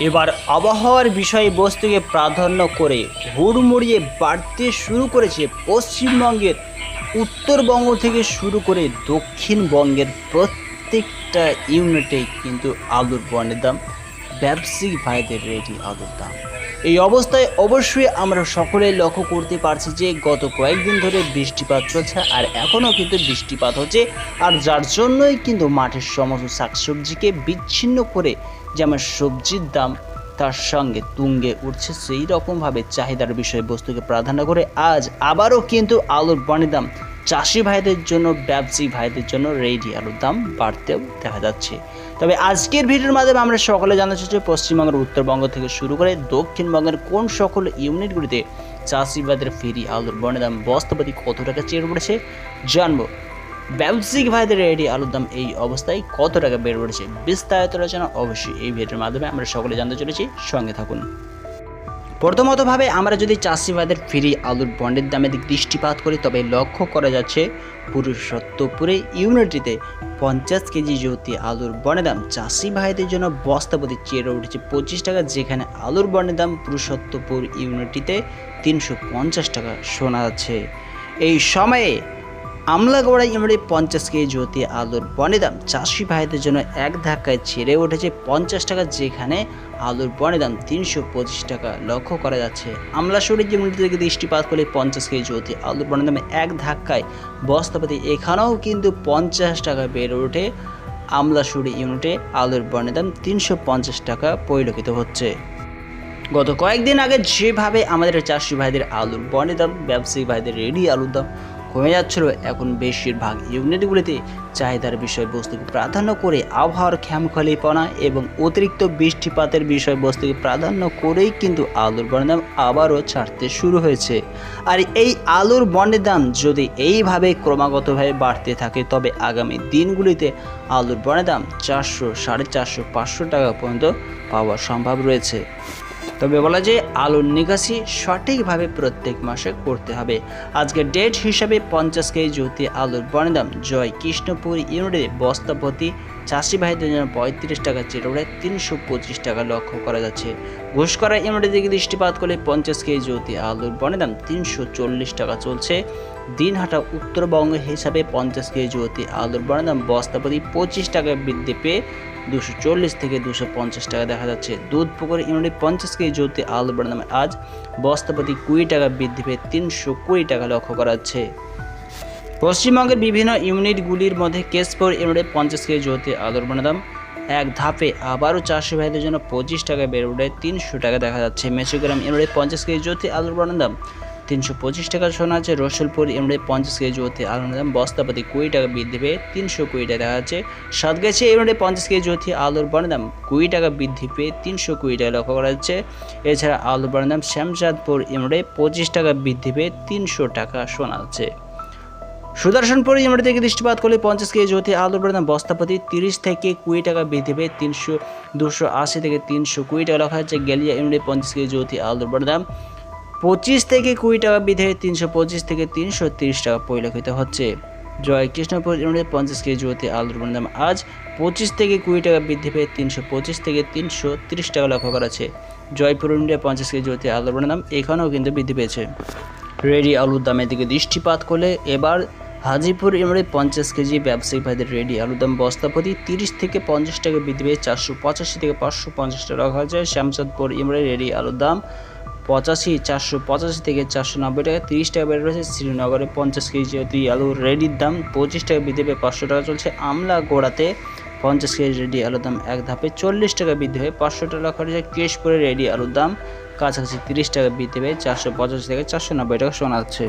এবার আবহাওয়ার বিষয়বস্তুকে প্রাধান্য করে হুড়মুড়িয়ে বাড়তে শুরু করেছে পশ্চিমবঙ্গের উত্তরবঙ্গ থেকে শুরু করে দক্ষিণবঙ্গের প্রত্যেকটা ইউনিটে কিন্তু আলুর বনের দাম, ব্যবসায়িক ভাইদের রেডি আলুর দাম। এই অবস্থায় অবশ্যই আমরা সকলে লক্ষ্য করতে পারছি যে গত কয়েকদিন ধরে বৃষ্টিপাত চলছে আর এখনও কিন্তু বৃষ্টিপাত হচ্ছে। আর যার জন্যই কিন্তু মাঠের সমস্ত শাকসবজিকে বিচ্ছিন্ন করে যেমন সবজির দাম তার সঙ্গে তুঙ্গে উঠছে সেই রকমভাবে চাহিদার বিষয়বস্তুকে প্রাধান্য করে আজ আবারও কিন্তু আলুর বনের দাম, চাষি ভাইদের জন্য, ব্যবসায়ী ভাইদের জন্য রেডি আলুর দাম বাড়তেও দেখা যাচ্ছে। তবে আজকের ভিডিওর মাধ্যমে আমরা সকলে জানতে চাচ্ছি পশ্চিমবঙ্গের উত্তরবঙ্গ থেকে শুরু করে দক্ষিণবঙ্গের কোন সকল ইউনিটগুলিতে চাষিবাদের ফেরি আলুর বনের দাম বস্তাপতি কত টাকা চেয়ে পড়েছে, জানব। ব্যবসায়িক ভাইদের রেডি আলুর দাম এই অবস্থায় কত টাকা বের পড়েছে বিস্তারিত আলোচনা অবশ্যই এই ভিডিওর মাধ্যমে আমরা সকলে জানতে চলেছি। সঙ্গে থাকুন। প্রথমতভাবে আমরা যদি চাষি ভাইদের ফ্রি আলুর বন্ডের দামে দিক দৃষ্টিপাত করি, তবে লক্ষ্য করা যাচ্ছে পুরুষোত্তপুরে ইউনিটিতে পঞ্চাশ কেজি জ্যোতি আলুর বনের দাম চাষি ভাইদের জন্য বস্তাপতি চেয়ে উঠেছে পঁচিশ টাকা, যেখানে আলুর বনের দাম পুরুষোত্তপুর ইউনিটিতে তিনশো পঞ্চাশ টাকা শোনা যাচ্ছে। এই সময়ে আমলাগড়া ইউনিটে পঞ্চাশ কেজি জ্যোতি আলুর বনে দাম। চাষি ভাইদের জন্য এক ধাক্কায় ছেড়ে উঠেছে পঞ্চাশ টাকা, যেখানে আলুর বনে দাম তিনশো পঁচিশ টাকা। লক্ষ্য করা যাচ্ছে আমলাশুড়ির ইউনিট থেকে দৃষ্টিপাত করলে পঞ্চাশ কেজি জ্যোতি আলুর বনের দামে এক ধাক্কায়। বস্তাপাতি এখানেও কিন্তু পঞ্চাশ টাকা বেড়ে ওঠে। আমলাশুড়ি ইউনিটে আলুর বনের দাম তিনশো পঞ্চাশ টাকা পরিলক্ষিত হচ্ছে। গত কয়েকদিন আগে যেভাবে আমাদের চাষি ভাইদের আলুর বনের দাম, ব্যবসায়ী ভাইদের রেডি আলুর দাম কমে যাচ্ছিল। এখন বেশিরভাগ ইউনিটগুলিতে চাহিদার বিষয়বস্তুকে প্রাধান্য করে আবহাওয়ার খ্যামখলিপনা এবং অতিরিক্ত বৃষ্টিপাতের বিষয়বস্তুকে প্রাধান্য করেই কিন্তু আলুর বনের দাম আবারও ছাড়তে শুরু হয়েছে। আর এই আলুর বনের দাম যদি এইভাবে ক্রমাগতভাবে বাড়তে থাকে, তবে আগামী দিনগুলিতে আলুর বনের দাম চারশো সাড়ে চারশো পাঁচশো টাকা পর্যন্ত পাওয়া সম্ভব রয়েছে। তবে বলা যায় আলুর নিকাশি সঠিকভাবে প্রত্যেক মাসে করতে হবে। আজকে ডেট হিসাবে পঞ্চাশ কেজি জ্যোতি আলুর বনের দাম জয় কৃষ্ণপুর ইউনিটে বস্তাপতি চাষি ভাইদের জন্য পঁয়ত্রিশ টাকা চেরোড়ে তিনশো পঁচিশ টাকা লক্ষ্য করা যাচ্ছে। ঘুষকরা ইউনিটের দিকে দৃষ্টিপাত করলে পঞ্চাশ কেজি জ্যোতি আলুর বনের দাম তিনশো চল্লিশ টাকা চলছে। দিনহাটা উত্তরবঙ্গ হিসাবে পঞ্চাশ কেজি জ্যোতি আলুর বনের দাম বস্তাপতি পঁচিশ টাকা বৃদ্ধি পেয়ে দুশো চল্লিশ থেকে দুশো পঞ্চাশ টাকা দেখা যাচ্ছে। দুধ পুকুর ইউনিট পঞ্চাশ কেজি জ্যোতি আলুর বনের দাম আজ বস্তাপতি কুড়ি টাকা বৃদ্ধি পেয়ে তিনশো কুড়ি টাকা লক্ষ্য করা যাচ্ছে। পশ্চিমবঙ্গের বিভিন্ন ইউনিটগুলির মধ্যে কেশপুর ইউনিটে পঞ্চাশ কেজি জ্যোতি আলুর বনের দাম এক ধাপে আবারও চারশো ভাইদের জন্য পঁচিশ টাকা বেড়ে উঠে তিনশো টাকা দেখা যাচ্ছে। মেচুগ্রাম ইউনিটে পঞ্চাশ কেজি জ্যোতি আলুর দাম তিনশো পঁচিশ টাকা শোনা আছে। রসুলপুর ইউনিটে পঞ্চাশ কেজি জ্যোতি আলুর দাম বস্তাপতি কুড়ি টাকা বৃদ্ধি পেয়ে তিনশো কুড়ি টাকা দেখা যাচ্ছে। সাতগাছি ইউনিটে পঞ্চাশ কেজি জ্যোতি আলুর দাম কুড়ি টাকা বৃদ্ধি পেয়ে তিনশো কুড়ি টাকা লক্ষ্য করা যাচ্ছে। এছাড়া আলুর দাম শ্যামচাঁদপুর ইউনিটে পঁচিশ টাকা বৃদ্ধি পেয়ে তিনশো টাকা শোনা যাচ্ছে সুদর্শনপুর ইউনিট থেকে দৃষ্টিপাত করলে পঞ্চাশ কেজি জ্যোতি আলুর দাম বস্তাপতি তিরিশ থেকে কুড়ি টাকা বৃদ্ধি পেয়ে তিনশো, দুশো আশি থেকে তিনশো কুড়ি টাকা রাখা হচ্ছে গেলিয়া ইউনিটে পঞ্চাশ কেজি জ্যোতি আলুর দাম পঁচিশ থেকে কুড়ি টাকা বৃদ্ধি তিনশো পঁচিশ থেকে তিনশো তিরিশ টাকা পরিলক্ষিত হচ্ছে। জয় কৃষ্ণপুর ইউনিটে পঞ্চাশ কেজি জ্যোতি আলুর দাম আজ পঁচিশ থেকে কুড়ি টাকা বৃদ্ধি পেয়ে তিনশো পঁচিশ থেকে তিনশো তিরিশ টাকা লক্ষ্য করা আছে জয়পুর ইউনিটে পঞ্চাশ কেজি জ্যোতি আলুর দাম এখানেও কিন্তু বৃদ্ধি পেয়েছে। রেডি আলুর দামের দিকে দৃষ্টিপাত করলে এবার হাজিপুর ইমরে পঞ্চাশ কেজি ব্যবসায়িক ভাইদের রেডি। আলুর দাম বস্তাপতি তিরিশ থেকে পঞ্চাশ টাকা বৃদ্ধি পেয়ে চারশো পঁচাশি থেকে পাঁচশো পঞ্চাশ টাকা রাখা হয়েছে। শ্যামচাঁদপুর ইমরে রেডি আলুর দাম পঁচাশি, চারশো পঁচাশি থেকে চারশো নব্বই টাকা, তিরিশ টাকা বেড়ে রয়েছে। শ্রীনগরে পঞ্চাশ কেজি যদি আলু রেডির দাম পঁচিশ টাকা বৃদ্ধি পেয়ে পাঁচশো টাকা চলছে। আমলা গোড়াতে পঞ্চাশ কেজি রেডি আলুর দাম এক ধাপে চল্লিশ টাকা বৃদ্ধি হয়ে পাঁচশো টাকা রাখা হয়েছে। কেশপুরে রেডি আলুর দাম কাছাকাছি তিরিশ টাকা বৃদ্ধি পেয়ে চারশো পঁচাশি থেকে চারশো নব্বই টাকা শোনা যাচ্ছে।